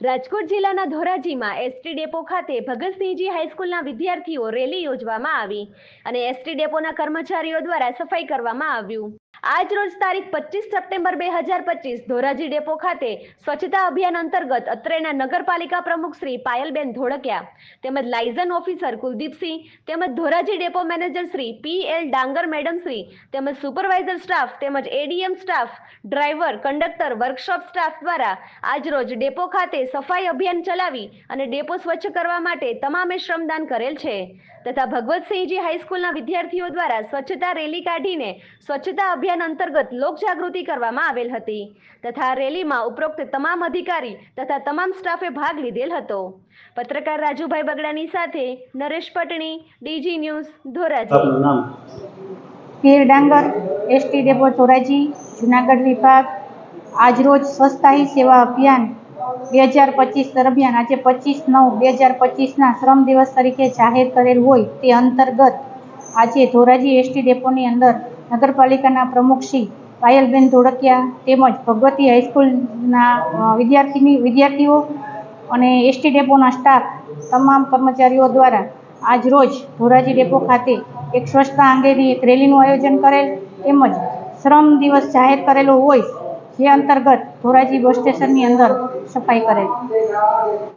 રાજકોટ જિલ્લાના ધોરાજીમાં ST depot ખાતે ભગતસિંહજી હાઈસ્કૂલના વિદ્યાર્થીઓ રેલી યોજવામાં આવી અને એસટી ડેપોના કર્મચારીઓ દ્વારા સફાઈ કરવામાં આવ્યું. આજ રોજ તારીખ પચીસ સપ્ટેમ્બર બે હજાર પચીસ ધોરાજી ડેપો ખાતે સ્વચ્છતા અભિયાન અંતર્ગત અત્રેના નગરપાલિકા પ્રમુખ શ્રી પાયલબેન ધોળકિયા તેમજ લાયઝન ઓફિસર કુલદીપસિંહ તેમજ Dhoraji depot manager Shri P L Dangar madam Shri તેમજ સુપરવાઇઝર સ્ટાફ તેમજ ADM staff driver conductor, workshop staff દ્વારા આજ રોજ ડેપો ખાતે સફાઈ અભિયાન ચલાવી અને ડેપો સ્વચ્છ કરવા માટે તમામે શ્રમદાન કરેલ છે. તથા ભગવતસિંહજી હાઈસ્કૂલના વિદ્યાર્થીઓ દ્વારા સ્વચ્છતા રેલી કાઢીને સ્વચ્છતા અભિયાન અંતર્ગત લોકજાગૃતિ કરવામાં આવેલ હતી. તથા રેલીમાં ઉપરોક્ત તમામ અધિકારી તથા તમામ સ્ટાફે ભાગ લીધેલ હતો. પત્રકાર રાજુભાઈ બગડાની સાથે નરેશ પટણી ડીજી ન્યૂઝ ધોરાજી. આપનું નામ? પીર ડાંગર એસટી ડેપો ધોરાજી જુનાગઢ વિભાગ. આજરોજ સ્વચ્છતા સેવા અભિયાન બે હજાર પચીસ દરમિયાન, આજે પચીસ નવ, બે હજાર પચીસના શ્રમ દિવસ તરીકે જાહેર કરેલ હોય તે અંતર્ગત આજે ધોરાજી એસટી ડેપોની અંદર નગરપાલિકાના પ્રમુખ શ્રી પાયલબેન ધોળકિયા તેમજ ભગવતી હાઈસ્કૂલના વિદ્યાર્થીની, વિદ્યાર્થીઓ અને એસટી ડેપોના સ્ટાફ તમામ કર્મચારીઓ દ્વારા આજ રોજ ધોરાજી ડેપો ખાતે એક સ્વચ્છતા અંગેની એક રેલીનું આયોજન કરેલ તેમજ શ્રમ દિવસ જાહેર કરેલો હોય જે અંતર્ગત ધોરાજી બસ સ્ટેશનની અંદર સફાઈ કરેલ